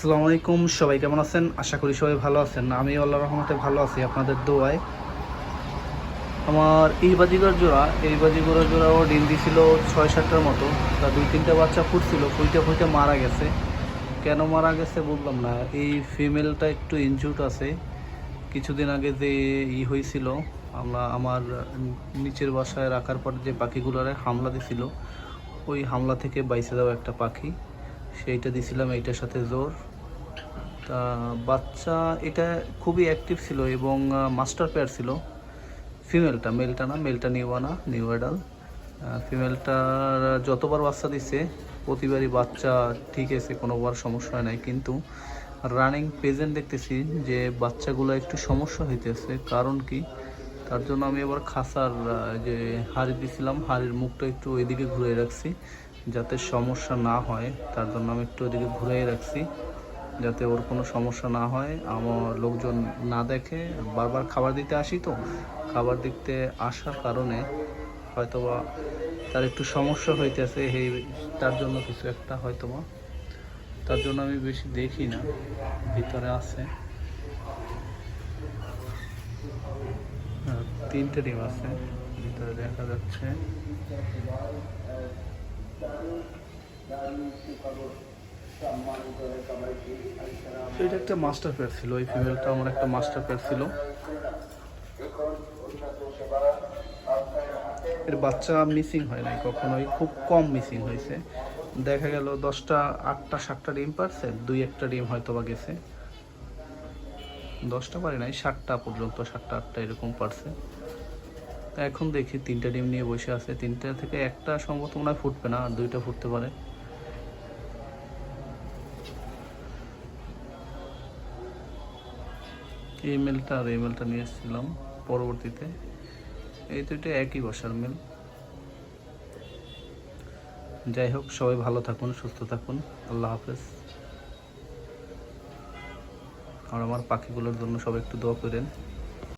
আসসালামু আলাইকুম, সবাই কেমন আছেন? আশা করি সবাই ভালো আছেন। আমি আল্লাহ রহমতে ভালো আছি আপনাদের দোয়ায়। আমার এই বাজিগর জোড়া, এই বাজিগর জোড়াও ডিম দিছিল ছয় সাতটার মতো। তা দুই তিনটা বাচ্চা ফুটছিল ফুইতে ফুইতে মারা গেছে। কেন মারা গেছে বললাম না। এই ফিমেলটা একটু ইনজুট আছে। কিছুদিন আগে যে ই হয়েছিল, আমরা আমার নিচের বাসায় রাখার পর যে পাখিগুলোরে হামলা দিছিল, ওই হামলা থেকে বাইসে যাওয়া একটা পাখি। সেইটা দিছিলাম, এইটার সাথে জোর। তা বাচ্চা এটা খুবই অ্যাক্টিভ ছিল এবং মাস্টার পেয়ার ছিল। ফিমেলটা মেলটা না মেলটা নিওয়ানা নিউ অ্যাডাল ফিমেলটার যতবার বাচ্চা দিছে, প্রতিবারই বাচ্চা ঠিক আছে, কোনোবার সমস্যা হয় নাই। কিন্তু রানিং প্রেজেন্ট দেখতেছি যে বাচ্চাগুলো একটু সমস্যা হইতেছে। কারণ কি? তার জন্য আমি এবার খাসার যে হাড়ি দিছিলাম, হাড়ির মুখটা একটু ওইদিকে ঘুরে রাখছি। যাতে সমস্যা না হয়, তার জন্য আমি একটু ওদিকে ঘুরেই রাখছি। যাতে ওর কোনো সমস্যা না হয়, আমার লোকজন না দেখে, বারবার খাবার দিতে আসি তো, খাবার দিতে আসার কারণে হয়তোবা তার একটু সমস্যা হইতেছে, এই তার জন্য কিছু একটা হয়তোবা। তার জন্য আমি বেশি দেখি না, ভিতরে আছে। তিনটে ডিম আছে, ভিতরে দেখা যাচ্ছে। এটা একটা মাস্টার পেয়ার ছিল ওই ফিমেলটা আমার একটা মাস্টার পেয়ার ছিল। এর বাচ্চা মিসিং হয় নাই কখনোই, খুব কম মিসিং হয়েছে। দেখা গেল দশটা, আটটা, সাতটা ডিম পারছে, দুই একটা ডিম হয়তো বা গেছে। দশটা পারে নাই, সাতটা পর্যন্ত, সাতটা, আটটা এরকম পারছে। তা এখন দেখি, তিনটা ডিম নিয়ে বসে আছে। তিনটা থেকে একটা সম্ভবত মনে হয় ফুটবে না, আর দুইটা ফুটতে পারে। এই মেলটা আর এই মেলটা নিয়ে এসেছিলাম পরবর্তীতে। এই দুইটা একই বসার মেল। যাই হোক, সবাই ভালো থাকুন, সুস্থ থাকুন। আল্লাহ হাফেজ। আর আমার পাখিগুলোর জন্য সবাই একটু দোয়া করেন।